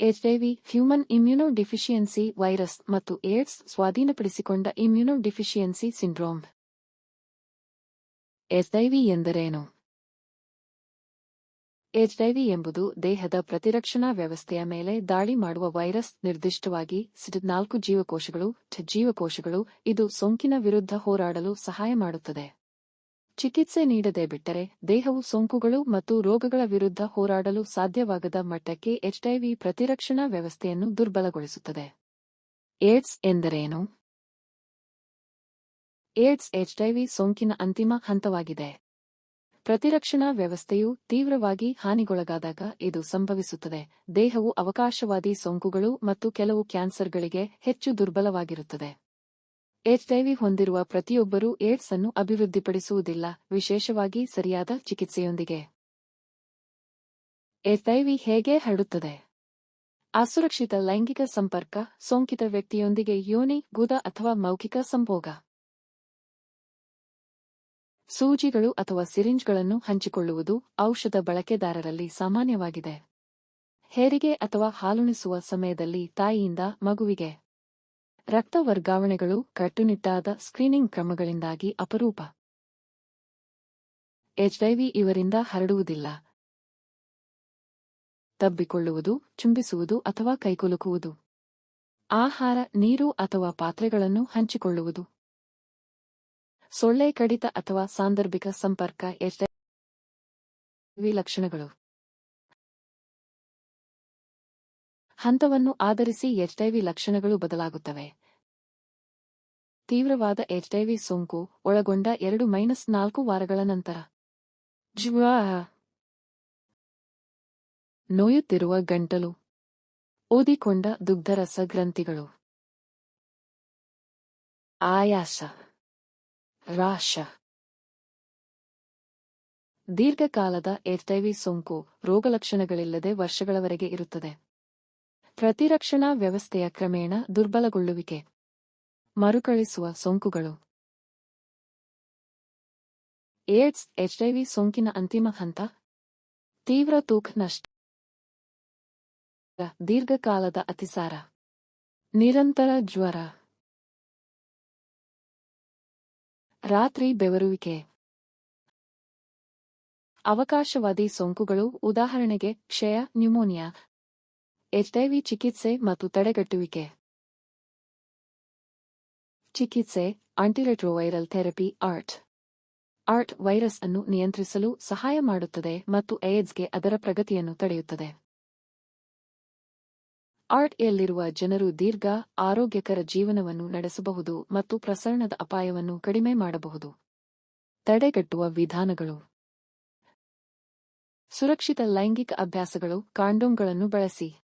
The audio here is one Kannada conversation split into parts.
HIV human immunodeficiency virus ಮತ್ತು ಏಡ್ಸ್ ಸ್ವಾಧೀನಪಡಿಸಿಕೊಂಡ ಇಮ್ಯುನೋ ಡಿಫಿಷಿಯನ್ಸಿ ಸಿಂಡ್ರೋಮ್ ಎಚ್ಐವಿ ಎಂದರೇನು? ಎಚ್ಐವಿ ಎಂಬುದು ದೇಹದ ಪ್ರತಿರಕ್ಷಣಾ ವ್ಯವಸ್ಥೆಯ ಮೇಲೆ ದಾಳಿ ಮಾಡುವ ವೈರಸ್ ನಿರ್ದಿಷ್ಟವಾಗಿ ನಾಲ್ಕು ಜೀವಕೋಶಗಳು ಜೀವಕೋಶಗಳು, ಇದು ಸೋಂಕಿನ ವಿರುದ್ಧ ಹೋರಾಡಲು ಸಹಾಯ ಮಾಡುತ್ತದೆ. ಚಿಕಿತ್ಸೆ ನೀಡದೆ ಬಿಟ್ಟರೆ ದೇಹವು ಸೋಂಕುಗಳು ಮತ್ತು ರೋಗಗಳ ವಿರುದ್ಧ ಹೋರಾಡಲು ಸಾಧ್ಯವಾಗದ ಮಟ್ಟಕ್ಕೆ ಎಚ್ಐವಿ ಪ್ರತಿರಕ್ಷಣಾ ವ್ಯವಸ್ಥೆಯನ್ನು ದುರ್ಬಲಗೊಳಿಸುತ್ತದೆ. ಏಡ್ಸ್ ಎಂದರೇನು? ಏಡ್ಸ್ ಎಚ್ಐವಿ ಸೋಂಕಿನ ಅಂತಿಮ ಹಂತವಾಗಿದೆ. ಪ್ರತಿರಕ್ಷಣಾ ವ್ಯವಸ್ಥೆಯು ತೀವ್ರವಾಗಿ ಹಾನಿಗೊಳಗಾದಾಗ ಇದು ಸಂಭವಿಸುತ್ತದೆ. ದೇಹವು ಅವಕಾಶವಾದಿ ಸೋಂಕುಗಳು ಮತ್ತು ಕೆಲವು ಕ್ಯಾನ್ಸರ್ಗಳಿಗೆ ಹೆಚ್ಚು ದುರ್ಬಲವಾಗಿರುತ್ತದೆ. ಎಚ್ಐವಿ ಹೊಂದಿರುವ ಪ್ರತಿಯೊಬ್ಬರೂ ಏಡ್ಸ್ ಅನ್ನು ಅಭಿವೃದ್ಧಿಪಡಿಸುವುದಿಲ್ಲ, ವಿಶೇಷವಾಗಿ ಸರಿಯಾದ ಚಿಕಿತ್ಸೆಯೊಂದಿಗೆ. ಎಚ್ಐವಿ ಹೇಗೆ ಹರಡುತ್ತದೆ? ಅಸುರಕ್ಷಿತ ಲೈಂಗಿಕ ಸಂಪರ್ಕ, ಸೋಂಕಿತ ವ್ಯಕ್ತಿಯೊಂದಿಗೆ ಯೋನಿ, ಗುದ ಅಥವಾ ಮೌಖಿಕ ಸಂಭೋಗ. ಸೂಜಿಗಳು ಅಥವಾ ಸಿರಿಂಜ್ಗಳನ್ನು ಹಂಚಿಕೊಳ್ಳುವುದು ಔಷಧ ಬಳಕೆದಾರರಲ್ಲಿ ಸಾಮಾನ್ಯವಾಗಿದೆ. ಹೆರಿಗೆ ಅಥವಾ ಹಾಲುಣಿಸುವ ಸಮಯದಲ್ಲಿ ತಾಯಿಯಿಂದ ಮಗುವಿಗೆ ರಕ್ತ ವರ್ಗಾವಣೆಗಳು ಕಟ್ಟುನಿಟ್ಟಾದ ಸ್ಕ್ರೀನಿಂಗ್ ಕ್ರಮಗಳಿಂದಾಗಿ ಅಪರೂಪ. ಎಚ್ಐವಿ ಇವರಿಂದ ಹರಡುವುದಿಲ್ಲ. ತಬ್ಬಿಕೊಳ್ಳುವುದು, ಚುಂಬಿಸುವುದು ಅಥವಾ ಕೈಕುಲುಕುವುದು. ಆಹಾರ, ನೀರು ಅಥವಾ ಪಾತ್ರೆಗಳನ್ನು ಹಂಚಿಕೊಳ್ಳುವುದು. ಸೊಳ್ಳೆ ಕಡಿತ ಅಥವಾ ಸಾಂದರ್ಭಿಕ ಸಂಪರ್ಕ ಎಚ್ಐವಿ ಲಕ್ಷಣಗಳು. ಹಂತವನ್ನು ಆಧರಿಸಿ ಎಚ್ಐವಿ ಲಕ್ಷಣಗಳು ಬದಲಾಗುತ್ತವೆ. ತೀವ್ರವಾದ ಎಚ್ಐವಿ ಸೋಂಕು ಒಳಗೊಂಡ ಎರಡು ಮೈನಸ್ ನಾಲ್ಕು ವಾರಗಳ ನಂತರ. ಜ್ವಾ ನೋಯುತ್ತಿರುವ ಗಂಟಲು. ಓದಿಕೊಂಡ ದುಗ್ಧರಸ ಗ್ರಂಥಿಗಳು. ಆಯಾಸ. ರಾಶ. ದೀರ್ಘಕಾಲದ ಎಚ್ಐವಿ ಸೋಂಕು ರೋಗಲಕ್ಷಣಗಳಿಲ್ಲದೆ ವರ್ಷಗಳವರೆಗೆ ಇರುತ್ತದೆ. ಪ್ರತಿರಕ್ಷಣಾ ವ್ಯವಸ್ಥೆಯ ಕ್ರಮೇಣ ದುರ್ಬಲಗೊಳ್ಳುವಿಕೆ. ಮರುಕಳಿಸುವ ಸೋಂಕುಗಳು. ಏಡ್ಸ್ ಎಚ್ಐವಿ ಸೋಂಕಿನ ಅಂತಿಮ ಹಂತ. ತೀವ್ರ ತೂಕ ನಷ್ಟ. ದೀರ್ಘಕಾಲದ ಅತಿಸಾರ. ನಿರಂತರ ಜ್ವರ. ರಾತ್ರಿ ಬೆವರುವಿಕೆ. ಅವಕಾಶವಾದಿ ಸೋಂಕುಗಳು, ಉದಾಹರಣೆಗೆ ಕ್ಷಯ, ನ್ಯೂಮೋನಿಯಾ ಎಚ್ಐವಿ ಚಿಕಿತ್ಸೆ ಮತ್ತು ತಡೆಗಟ್ಟುವಿಕೆ. ಚಿಕಿತ್ಸೆ antiretroviral therapy ART ART virus ಅನ್ನು ನಿಯಂತ್ರಿಸಲು ಸಹಾಯ ಮಾಡುತ್ತದೆ ಮತ್ತು ಏಡ್ಸ್ಗೆ ಅದರ ಪ್ರಗತಿಯನ್ನು ತಡೆಯುತ್ತದೆ. ಆರ್ಟ್ ಯಲ್ಲಿರುವ ಜನರು ದೀರ್ಘ, ಆರೋಗ್ಯಕರ ಜೀವನವನ್ನು ನಡೆಸಬಹುದು ಮತ್ತು ಪ್ರಸರಣದ ಅಪಾಯವನ್ನು ಕಡಿಮೆ ಮಾಡಬಹುದು. ತಡೆಗಟ್ಟುವ ವಿಧಾನಗಳು. ಸುರಕ್ಷಿತ ಲೈಂಗಿಕ ಅಭ್ಯಾಸಗಳು, ಕಾಂಡೋಮ್ಗಳನ್ನು ಬಳಸಿ.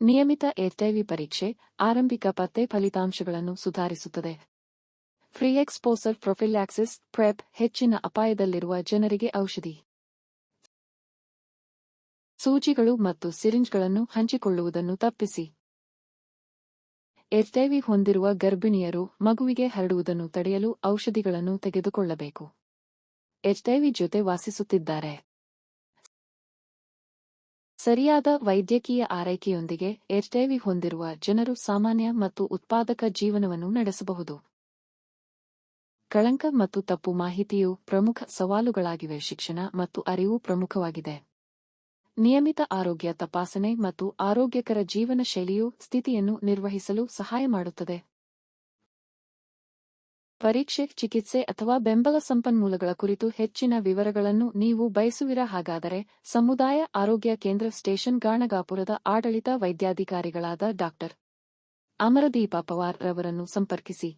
ನಿಯಮಿತ ಎಚ್ಐವಿ ಪರೀಕ್ಷೆ ಆರಂಭಿಕ ಪತ್ತೆ ಫಲಿತಾಂಶಗಳನ್ನು ಸುಧಾರಿಸುತ್ತದೆ. ಫ್ರೀ ಎಕ್ಸ್ಪೋಸರ್ ಪ್ರೊಫಿಲ್ಯಾಕ್ಸಿಸ್ ಪ್ರೆಪ್ ಹೆಚ್ಚಿನ ಅಪಾಯದಲ್ಲಿರುವ ಜನರಿಗೆ ಔಷಧಿ. ಸೂಚಿಗಳು ಮತ್ತು ಸಿರಿಂಜ್ಗಳನ್ನು ಹಂಚಿಕೊಳ್ಳುವುದನ್ನು ತಪ್ಪಿಸಿ. ಎಚ್ಐವಿ ಹೊಂದಿರುವ ಗರ್ಭಿಣಿಯರು ಮಗುವಿಗೆ ಹರಡುವುದನ್ನು ತಡೆಯಲು ಔಷಧಿಗಳನ್ನು ತೆಗೆದುಕೊಳ್ಳಬೇಕು. ಎಚ್ಐವಿ ಜೊತೆ ವಾಸಿಸುತ್ತಿದ್ದಾರೆ. ಸರಿಯಾದ ವೈದ್ಯಕೀಯ ಆರೈಕೆಯೊಂದಿಗೆ ಎಚ್ಐವಿ ಹೊಂದಿರುವ ಜನರು ಸಾಮಾನ್ಯ ಮತ್ತು ಉತ್ಪಾದಕ ಜೀವನವನ್ನು ನಡೆಸಬಹುದು. ಕಳಂಕ ಮತ್ತು ತಪ್ಪು ಮಾಹಿತಿಯು ಪ್ರಮುಖ ಸವಾಲುಗಳಾಗಿವೆ. ಶಿಕ್ಷಣ ಮತ್ತು ಅರಿವು ಪ್ರಮುಖವಾಗಿದೆ. ನಿಯಮಿತ ಆರೋಗ್ಯ ತಪಾಸಣೆ ಮತ್ತು ಆರೋಗ್ಯಕರ ಜೀವನ ಶೈಲಿಯು ಸ್ಥಿತಿಯನ್ನು ನಿರ್ವಹಿಸಲು ಸಹಾಯ ಮಾಡುತ್ತದೆ. ಪರೀಕ್ಷೆ, ಚಿಕಿತ್ಸೆ ಅಥವಾ ಬೆಂಬಲ ಸಂಪನ್ಮೂಲಗಳ ಕುರಿತು ಹೆಚ್ಚಿನ ವಿವರಗಳನ್ನು ನೀವು ಬಯಸುವಿರ ಹಾಗಾದರೆ ಸಮುದಾಯ ಆರೋಗ್ಯ ಕೇಂದ್ರ ಸ್ಟೇಷನ್ ಗಾಣಗಾಪುರದ ಆಡಳಿತ ವೈದ್ಯಾಧಿಕಾರಿಗಳಾದ ಡಾಕ್ಟರ್ ಅಮರದೀಪ ಪವಾರ್ ರವರನ್ನು ಸಂಪರ್ಕಿಸಿ.